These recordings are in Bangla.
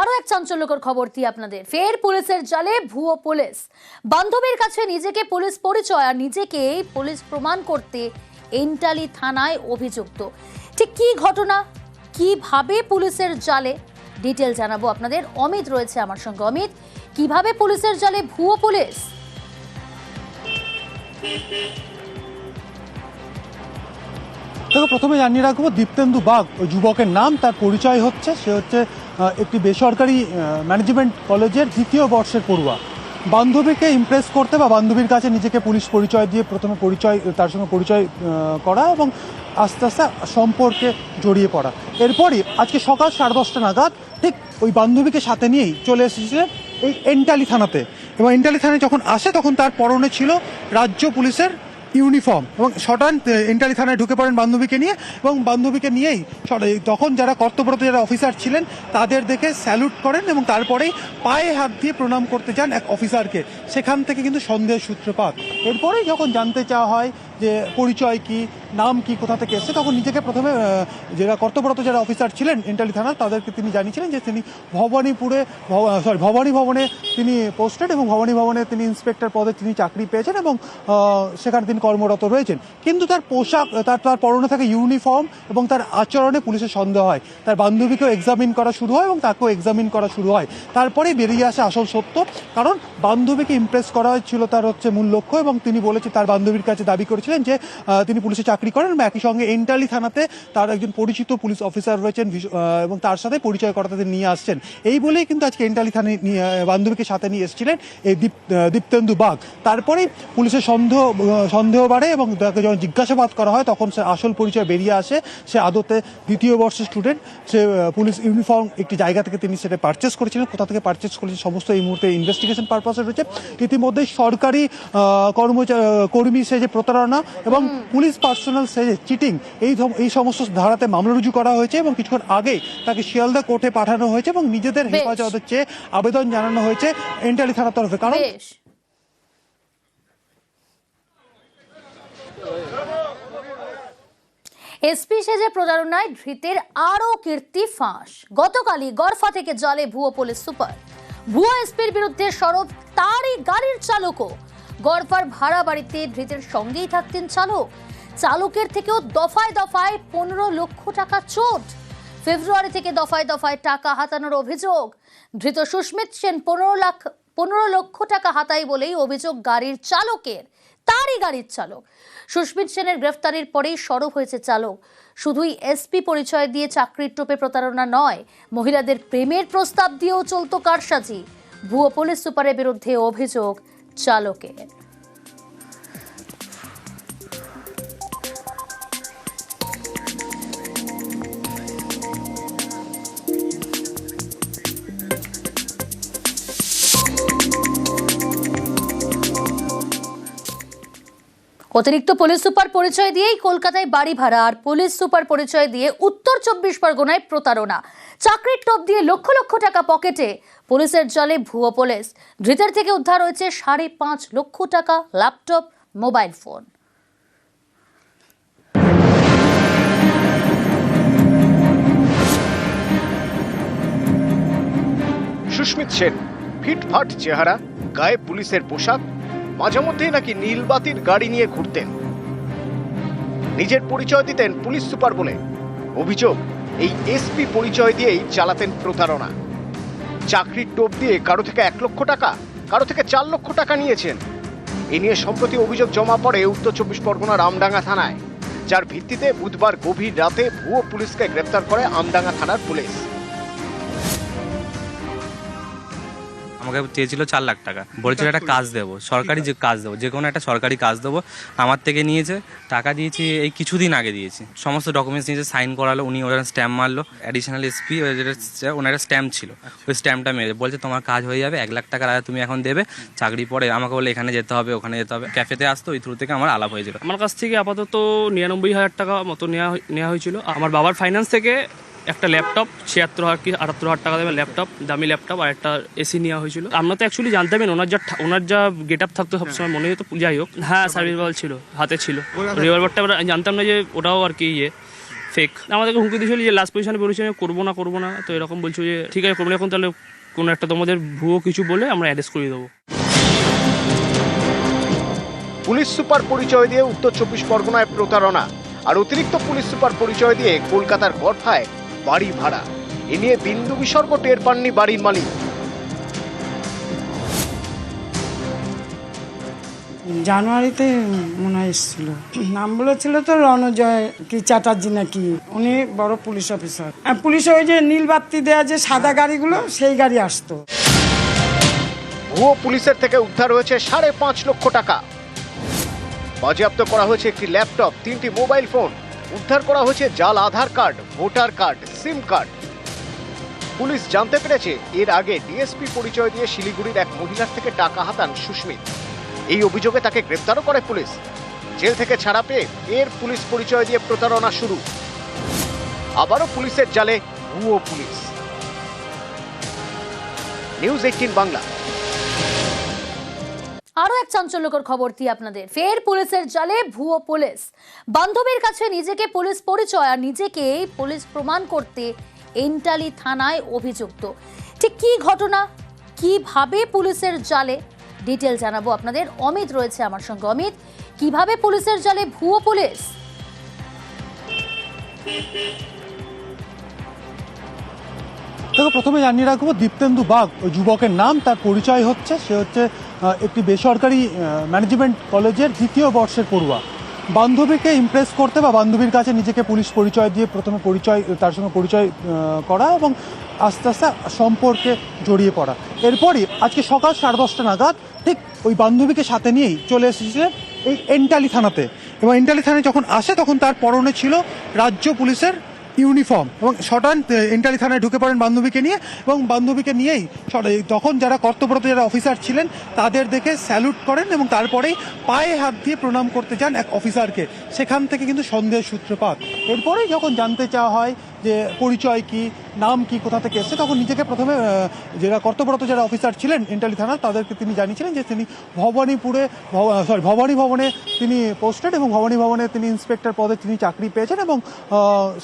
আরও এক চাঞ্চল্যকর খবর দিই আপনাদের? ফের পুলিশের জালে ভুয়ো পুলিশ। বান্ধবীর কাছে নিজেকে পুলিশ পরিচয় আর নিজেকে পুলিশ প্রমাণ করতে এন্টালি থানায় অভিযুক্ত। ঠিক কি ঘটনা? কীভাবে পুলিশের জালে? ডিটেল জানাব আপনাদের। অমিত রয়েছে আমার সঙ্গে। অমিত, কীভাবে পুলিশের জালে ভুয়ো পুলিশ? দেখো, প্রথমে জানিয়ে রাখব, দীপ্তেন্দু বাঘ ওই যুবকের নাম, তার পরিচয় হচ্ছে, সে হচ্ছে একটি বেসরকারি ম্যানেজমেন্ট কলেজের দ্বিতীয় বর্ষের পড়ুয়া। বান্ধবীকে ইমপ্রেস করতে বা বান্ধবীর কাছে নিজেকে পুলিশ পরিচয় দিয়ে প্রথমে পরিচয়, তার সঙ্গে পরিচয় করা এবং আস্তে আস্তে সম্পর্কে জড়িয়ে পড়া। এরপরই আজকে সকাল সাড়ে দশটা নাগাদ ঠিক ওই বান্ধবীকে সাথে নিয়েই চলে এসেছিলেন এই এন্টালি থানাতে। এবং এন্টালি থানায় যখন আসে তখন তার পরনে ছিল রাজ্য পুলিশের ইউনিফর্ম এবং শটান এন্টারি থানায় ঢুকে পড়েন বান্ধবীকে নিয়ে এবং বান্ধবীকে নিয়েই তখন যারা কর্তব্যরত যারা অফিসার ছিলেন, তাদের দেখে স্যালুট করেন এবং তারপরেই পায়ে হাত দিয়ে প্রণাম করতে যান এক অফিসারকে। সেখান থেকে কিন্তু সন্দেহের সূত্রপাত। এরপরেই যখন জানতে চাওয়া হয় যে পরিচয় কি, নাম কি, কোথা থেকে এসেছে, তখন নিজেকে প্রথমে যারা কর্তব্যরত যারা অফিসার ছিলেন এন্টালি থানার তাদেরকে তিনি জানিয়েছিলেন যে তিনি ভবানীপুরে সরি ভবানী ভবনে তিনি পোস্টেড এবং ভবানী ভবনে তিনি ইন্সপেক্টর পদে তিনি চাকরি পেয়েছেন এবং সেখানে তিনি কর্মরত রয়েছেন। কিন্তু তার পোশাক, তার তার পরনে থাকে ইউনিফর্ম এবং তার আচরণে পুলিশের সন্দেহ হয়। তার বান্ধবীকেও এক্সামিন করা শুরু হয় এবং তাকেও এক্সামিন করা শুরু হয়। তারপরেই বেরিয়ে আসে আসল সত্য, কারণ বান্ধবীকে ইমপ্রেস করা ছিল তার হচ্ছে মূল লক্ষ্য এবং তিনি বলেছে, তার বান্ধবীর কাছে দাবি করেছিলেন যে তিনি পুলিশে চাকরি করেন একই সঙ্গে এন্টালি থানাতে তার একজন পরিচিত পুলিশ অফিসার রয়েছেন এবং তার সাথে পরিচয় করাতে নিয়ে আসছেন। এই বলেই কিন্তু আজকে এন্টালি থানায় নিয়ে বান্ধবীকে সাথে নিয়ে এসেছিলেন এই দীপ দীপ্তেন্দু বাঘ। তারপরেই পুলিশের সন্দেহ সন্দেহ বাড়ে এবং তাকে যখন জিজ্ঞাসাবাদ করা হয়, তখন সে আসল পরিচয় বেরিয়ে আসে। সে আদতে দ্বিতীয় বর্ষের স্টুডেন্ট সে পুলিশ ইউনিফর্ম একটি জায়গা থেকে তিনি সেটা পারচেস করেছিলেন, কোথা থেকে পারচেস করেছেন সমস্ত এই মুহূর্তে ইনভেস্টিগেশন পারপাসে রয়েছে। ইতিমধ্যে সরকারি কর্মচারী কর্মী সে যে প্রতারণা এবং পুলিশ পার্সোনাল সেজে চিটিং এই এই সমস্ত ধারাতে মামলা রুজু করা হয়েছে এবং কিছুক্ষণ আগেই তাকে শিয়ালদা কোর্টে পাঠানো হয়েছে এবং নিজেদের। হেফাজতের চেয়ে আবেদন জানানো হয়েছে এন্টালি থানার তরফে। কারণ এসপি সেজে প্রচারণায় ধৃতের আরও কীর্তি ফাঁস। গতকালই গরফা থেকে জলে ভুয়ো পুলিশ সুপার। ভুয়ো এসপির বিরুদ্ধে সরব তারই গাড়ির চালকও। গরফার ভাড়া বাড়িতে ধৃতের সঙ্গেই থাকতেন চালক চালকের থেকেও দফায় দফায় পনেরো লক্ষ টাকা চোট। ফেব্রুয়ারি থেকে দফায় দফায় টাকা হাতানোর অভিযোগ। ধৃত সুস্মিত সেন পনেরো লাখ, পনেরো লক্ষ টাকা হাতাই বলেই অভিযোগ গাড়ির চালকের। তারই গাড়ির চালক। সুস্মিত সেনের গ্রেফতারির পরেই সরব হয়েছে চালক। শুধুই এসপি পরিচয় দিয়ে চাকরির টোপে প্রতারণা নয়, মহিলাদের প্রেমের প্রস্তাব দিয়েও চলত কারসাজি। ভুয়ো পুলিশ সুপারের বিরুদ্ধে অভিযোগ। চালকের অতিরিক্ত পুলিশ সুপার পরিচয় দিয়েই কলকাতায় বাড়ি ভাড়া আর পুলিশ সুপার পরিচয় দিয়ে উত্তর চব্বিশ পরগনায় প্রতারণা। চাকরির টপ দিয়ে লক্ষ লক্ষ টাকা পকেটে পুলিশের জলে ভুয়ো পুলিশ। ধৃতের থেকে উদ্ধার হয়েছে সাড়ে পাঁচ লক্ষ টাকা laptop, mobile phone. Susmit Sen, ফিটফাট চেহারা, গায়ে পুলিশের পোশাক মাঝে মধ্যেই নাকি নীলবাতির গাড়ি নিয়ে ঘুরতেন। নিজের পরিচয় দিতেন পুলিশ সুপার বলে। অভিযোগ, এই এসপি পরিচয় দিয়েই চালাতেন প্রতারণা। চাকরির টোপ দিয়ে কারও থেকে এক লক্ষ টাকা, কারও থেকে চার লক্ষ টাকা নিয়েছেন। এ নিয়ে সম্প্রতি অভিযোগ জমা পড়ে উত্তর চব্বিশ পরগনার আমডাঙ্গা থানায়, যার ভিত্তিতে বুধবার গভীর রাতে ভুয়ো পুলিশকে গ্রেপ্তার করে আমডাঙ্গা থানার পুলিশ। আমাকে চেয়েছিল চার লাখ টাকা। বলেছিল একটা কাজ দেবো, সরকারি যে কাজ দেবো, যে কোনো একটা সরকারি কাজ দেবো। আমার থেকে নিয়েছে, টাকা দিয়েছি, এই কিছুদিন আগে দিয়েছি। সমস্ত ডকুমেন্টস নিয়েছে সাইন করালো, উনি ওরা স্ট্যাম্প মারলো। অ্যাডিশনাল এসপি ওনার একটা স্ট্যাম্প ছিল, ওই স্ট্যাম্পটা মেরে বলছে, তোমার কাজ হয়ে যাবে, এক লাখ আগে তুমি এখন দেবে, চাকরি পরে আমাকে বলে, এখানে যেতে হবে, ওখানে যেতে হবে। ক্যাফেতে আসতো, ওই থ্রু থেকে আমার আলাপ হয়েছিল আমার কাছ থেকে আপাতত নিরানব্বই হাজার টাকা মতো নেওয়া নেওয়া হয়েছিল। আমার বাবার ফাইন্যান্স থেকে একটা ল্যাপটপ ছিয়াত্তর হাজার কি, আটাত্তর হাজার টাকা দেবে ল্যাপটপ দামি ল্যাপটপ আর একটা এসি নেওয়া হয়েছিল। আমরা তো অ্যাকচুয়ালি জানতামই না ওনার যা ওনার যা গেট আপ থাকতো সবসময় মনে হতো, যাই হোক। হ্যাঁ সার্ভিস বল ছিল, হাতে ছিল। রিভলভারটা আমরা জানতাম না যে ওটাও আর কি ইয়ে ফেক আমাদেরকে হুমকি দিয়েছিল যে লাস্ট পজিশনে পরিচয় করব না করব না। তো এরকম বলছো যে, ঠিক আছে, করব এখন তাহলে কোনো একটা তোমাদের ভুয়ো কিছু বলে আমরা অ্যারেস্ট করিয়ে দেবো। পুলিশ সুপার পরিচয় দিয়ে উত্তর চব্বিশ পরগনায় প্রতারণা, আর অতিরিক্ত পুলিশ সুপার পরিচয় দিয়ে কলকাতার গড়ফায় বাড়ি ভাড়া। এ নিয়ে বিন্দু বিসর্গ টের পাননি বাড়ির মালিক। জানুয়ারিতে মনে হয় এসেছিল। নাম বলেছিল তো রণজয় কি চ্যাটার্জি নাকি? উনি বড় পুলিশ অফিসার। পুলিশে ওই যে নীল বাতি দেওয়া যে সাদা গাড়িগুলো সেই গাড়ি আসতো। ভুয়ো পুলিশের থেকে উদ্ধার হয়েছে সাড়ে পাঁচ লক্ষ টাকা। বাজেয়াপ্ত করা হয়েছে একটি ল্যাপটপ তিনটি মোবাইল ফোন। উদ্ধার করা হয়েছে জাল, Aadhaar card, voter card, SIM card. Police জানতে পেরেছে এর আগে ডিএসপি পরিচয় দিয়ে শিলিগুড়ির এক মহিলার থেকে টাকা হাতান সুস্মিত। এই অভিযোগে তাকে গ্রেপ্তারও করে পুলিশ। জেল থেকে ছাড়া পেয়ে এর পুলিশ পরিচয় দিয়ে প্রতারণা শুরু। আবারও পুলিশের জালে ভুয়ো পুলিশ। News eighteen Bangla. আরও এক চাঞ্চল্যকর খবর দিই আপনাদের? ফের পুলিশের জালে ভুয়ো পুলিশ। বান্ধবীর কাছে নিজেকে পুলিশ পরিচয় আর নিজেকে পুলিশ প্রমাণ করতে এন্টালি থানায় অভিযুক্ত। ঠিক কি ঘটনা? কীভাবে পুলিশের জালে? ডিটেল জানাব আপনাদের। অমিত রয়েছে আমার সঙ্গে। অমিত, কীভাবে পুলিশের জালে ভুয়ো পুলিশ? দেখো প্রথমে জানিয়ে রাখব, দীপ্তেন্দু বাগ, ওই যুবকের নাম, তার পরিচয় হচ্ছে, সে হচ্ছে একটি বেসরকারি ম্যানেজমেন্ট কলেজের দ্বিতীয় বর্ষের পড়ুয়া। বান্ধবীকে ইমপ্রেস করতে বা বান্ধবীর কাছে নিজেকে পুলিশ পরিচয় দিয়ে প্রথমে পরিচয়, তার সঙ্গে পরিচয় করা এবং আস্তে আস্তে সম্পর্কে জড়িয়ে পড়া। এরপরই আজকে সকাল সাড়ে দশটা নাগাদ ঠিক ওই বান্ধবীকে সাথে নিয়েই চলে এসেছিলেন এই এন্টালি থানাতে। এবং এন্টালি থানায় যখন আসে তখন তার পরনে ছিল রাজ্য পুলিশের ইউনিফর্ম। এবং শটান এন্টারি থানায় ঢুকে পড়েন বান্ধবীকে নিয়ে এবং বান্ধবীকে নিয়েই তখন যারা কর্তব্যরত যারা অফিসার ছিলেন, তাদের দেখে স্যালুট করেন এবং তারপরেই পায়ে হাত দিয়ে প্রণাম করতে যান এক অফিসারকে। সেখান থেকে কিন্তু সন্দেহের সূত্রপাত। এরপরেই যখন জানতে চাওয়া হয় যে পরিচয় কি নাম কি, কোথা থেকে এসেছে, তখন নিজেকে প্রথমে যারা কর্তব্যরত যারা অফিসার ছিলেন ইন্টালি থানার, তাদেরকে তিনি জানিয়েছিলেন যে তিনি ভবানীপুরে সরি ভবানী ভবনে তিনি পোস্টেড এবং ভবানী ভবনে তিনি ইন্সপেক্টর পদে তিনি চাকরি পেয়েছেন এবং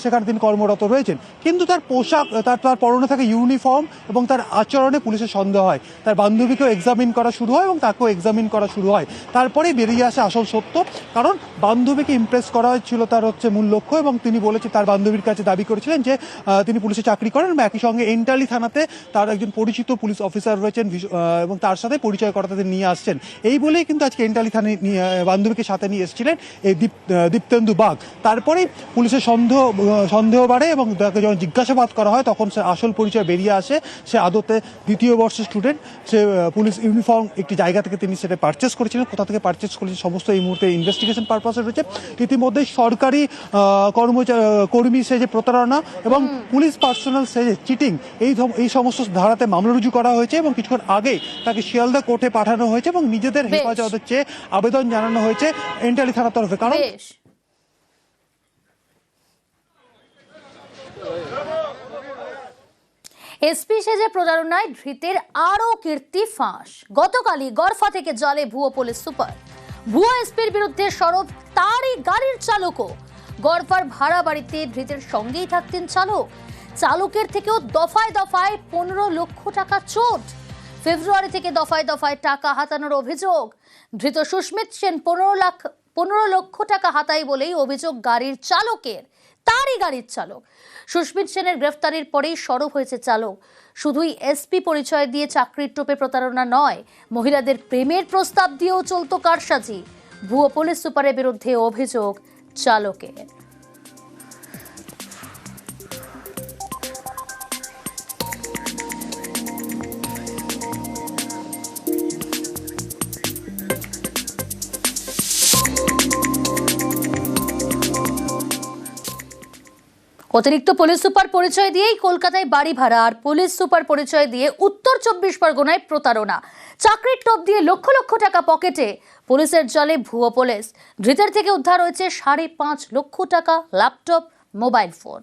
সেখানে তিনি কর্মরত রয়েছেন। কিন্তু তার পোশাক, তার তার পরনে থাকে ইউনিফর্ম এবং তার আচরণে পুলিশের সন্দেহ হয়। তার বান্ধবীকেও এক্সামিন করা শুরু হয় এবং তাকেও এক্সামিন করা শুরু হয়। তারপরেই বেরিয়ে আসে আসল সত্য, কারণ বান্ধবীকে ইমপ্রেস করা ছিল তার হচ্ছে মূল লক্ষ্য এবং তিনি বলেছে, তার বান্ধবীর কাছে দাবি করেছিলেন যে তিনি পুলিশে চাকরি করেন এবং একই সঙ্গে এন্টালি থানাতে তার একজন পরিচিত পুলিশ অফিসার রয়েছেন এবং তার সাথে পরিচয় করাতে তিনি নিয়ে আসছেন। এই বলেই কিন্তু আজকে এন্টালি থানায় নিয়ে বান্ধবীকে সাথে নিয়ে এসেছিলেন এই দীপ দীপ্তেন্দু বাঘ। তারপরেই পুলিশের সন্দেহ সন্দেহ বাড়ে এবং তাকে যখন জিজ্ঞাসাবাদ করা হয় তখন সে আসল পরিচয় বেরিয়ে আসে। সে আদতে দ্বিতীয় বর্ষের স্টুডেন্ট সে পুলিশ ইউনিফর্ম একটি জায়গা থেকে তিনি সেটা পারচেস করেছিলেন কোথা থেকে পারচেস করেছেন সমস্ত এই মুহূর্তে ইনভেস্টিগেশন পারপাসে রয়েছে। ইতিমধ্যে সরকারি কর্মচারী কর্মী সে যে প্রতারণা এবং পুলিশ পার্সোনাল চিটিং এই এই সমস্ত ধারাতে মামলা রুজু করা হয়েছে এবং কিছুক্ষণ আগে তাকে শিয়ালদা কোর্টে পাঠানো হয়েছে এবং নিজেদের হেফাজতের চেয়ে আবেদন জানানো হয়েছে এন্টালি থানার তরফে। কারণ এসপি সেজে প্রচারণায় ধৃতের আরও কীর্তি ফাঁস। গতকালই গরফা থেকে জলে ভুয়ো পুলিশ সুপার। ভুয়ো এসপির বিরুদ্ধে সরব তারই গাড়ির চালকও। গরফার ভাড়া বাড়িতে ধৃতের সঙ্গেই থাকতেন চালক। চালকের থেকেও দফায় দফায় পনেরো লক্ষ টাকা চোট। ফেব্রুয়ারি থেকে দফায় দফায় টাকা হাতানোর অভিযোগ। ধৃত সুস্মিত সেন পনেরো লাখ, পনেরো লক্ষ টাকা হাতাই বলেই অভিযোগ গাড়ির চালকের, তারই গাড়ির চালক। সুস্মিত সেনের গ্রেফতারির পরেই সরব হয়েছে চালক। শুধুই এসপি পরিচয় দিয়ে চাকরির টোপে প্রতারণা নয়, মহিলাদের প্রেমের প্রস্তাব দিয়েও চলত কারসাজি। ভুয়ো পুলিশ সুপারের বিরুদ্ধে অভিযোগ চালকের। অতিরিক্ত পুলিশ সুপার পরিচয় দিয়েই কলকাতায় বাড়ি ভাড়া আর পুলিশ সুপার পরিচয় দিয়ে উত্তর চব্বিশ পরগনায় প্রতারণা। চাকরির টোপ দিয়ে লক্ষ লক্ষ টাকা পকেটে পুলিশের জলে ভুয়ো পুলিশ। ধৃতের থেকে উদ্ধার হয়েছে সাড়ে পাঁচ লক্ষ টাকা laptop, mobile phone.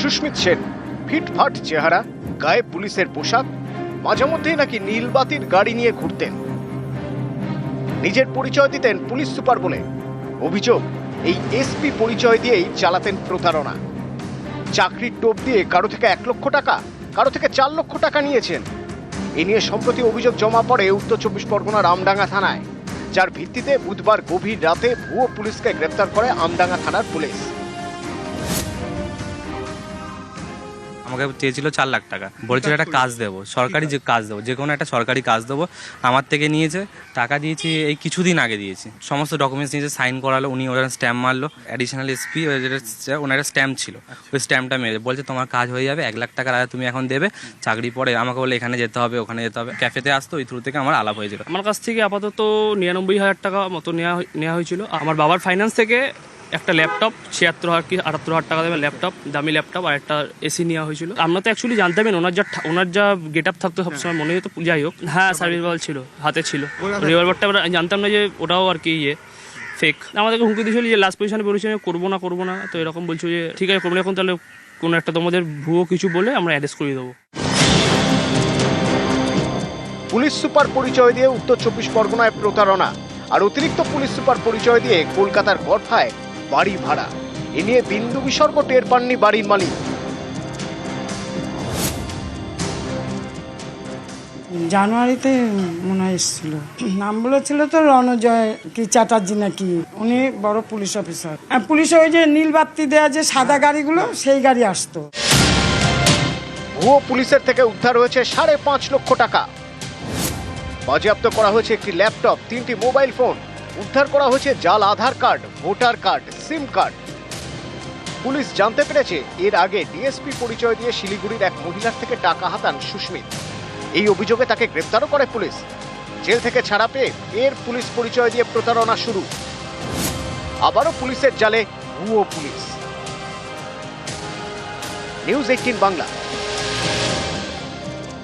Susmit Sen, ফিটফাট চেহারা, গায়ে পুলিশের পোশাক মাঝে মধ্যেই নাকি নীলবাতির গাড়ি নিয়ে ঘুরতেন। নিজের পরিচয় দিতেন পুলিশ সুপার বলে। অভিযোগ, এই এসপি পরিচয় দিয়েই চালাতেন প্রতারণা। চাকরির টোপ দিয়ে কারও থেকে এক লক্ষ টাকা, কারও থেকে চার লক্ষ টাকা নিয়েছেন। এ নিয়ে সম্প্রতি অভিযোগ জমা পড়ে উত্তর চব্বিশ পরগনার আমডাঙ্গা থানায়, যার ভিত্তিতে বুধবার গভীর রাতে ভুয়ো পুলিশকে গ্রেপ্তার করে আমডাঙ্গা থানার পুলিশ। আমাকে চেয়েছিল চার লাখ টাকা। বলেছিল একটা কাজ দেবো, সরকারি যে কাজ দেবো, যে কোনো একটা সরকারি কাজ দেবো। আমার থেকে নিয়েছে, টাকা দিয়েছি, এই কিছুদিন আগে দিয়েছি। সমস্ত ডকুমেন্টস নিয়েছে সাইন করালো, উনি ওরা স্ট্যাম্প মারলো। অ্যাডিশনাল এসপি ওনার স্ট্যাম্প ছিল, ওই স্ট্যাম্পটা মেরে বলছে, তোমার কাজ হয়ে যাবে, এক লাখ টাকার আগে তুমি এখন দেবে, চাকরি পরে আমাকে বলে এখানে যেতে হবে, ওখানে যেতে হবে। ক্যাফেতে আসতো, ওই থ্রু থেকে আমার আলাপ হয়েছিল। আমার কাছ থেকে আপাতত নিরানব্বই হাজার টাকা মতো নেওয়া নেওয়া হয়েছিল। আমার বাবার ফাইন্যান্স থেকে একটা ল্যাপটপ ছিয়াত্তর হাজার কি, আটাত্তর হাজার টাকা দেবে ল্যাপটপ দামি ল্যাপটপ আর একটা এসি নেওয়া হয়েছিল। আমরা তো অ্যাকচুয়ালি জানতামই না ওনার যা ওনার যা গেট আপ থাকতো সবসময় মনে হতো, যাই হোক। হ্যাঁ সার্ভিস বল ছিল, হাতে ছিল। রিভলভারটা আমরা জানতাম না যে ওটাও আর কি ইয়ে ফেক আমাদেরকে হুমকি দিয়েছিল যে লাস্ট পজিশনে পজিশনে করব না করব না। তো এরকম বলছো যে, ঠিক আছে, করব এখন তাহলে কোনো একটা তোমাদের ভুয়ো কিছু বলে আমরা অ্যারেস্ট করে দেবো। পুলিশ সুপার পরিচয় দিয়ে উত্তর চব্বিশ পরগনায় প্রতারণা। আর অতিরিক্ত পুলিশ সুপার পরিচয় দিয়ে কলকাতার গড়ফায় বাড়ি ভাড়া। এ নিয়ে বিন্দু বিসর্গ টের পাননি বাড়ির মালিক। জানুয়ারিতে মনে হয় এসেছিল। নাম বলেছিল তো রণজয় কি চ্যাটার্জি নাকি? উনি বড় পুলিশ অফিসার। পুলিশে ওই যে নীল বাতি দেওয়া যে সাদা গাড়িগুলো সেই গাড়ি আসতো। ভুয়ো পুলিশের থেকে উদ্ধার হয়েছে সাড়ে পাঁচ লক্ষ টাকা। বাজেয়াপ্ত করা হয়েছে একটি ল্যাপটপ তিনটি মোবাইল ফোন। উদ্ধার করা হয়েছে জাল, Aadhaar card, voter card, SIM card. Police জানতে পেরেছে এর আগে ডিএসপি পরিচয় দিয়ে শিলিগুড়ির এক মহিলার থেকে টাকা হাতান সুস্মিত। এই অভিযোগে তাকে গ্রেপ্তারও করে পুলিশ। জেল থেকে ছাড়া পেয়ে এর পুলিশ পরিচয় দিয়ে প্রতারণা শুরু। আবারও পুলিশের জালে ভুয়ো পুলিশ। News eighteen Bangla.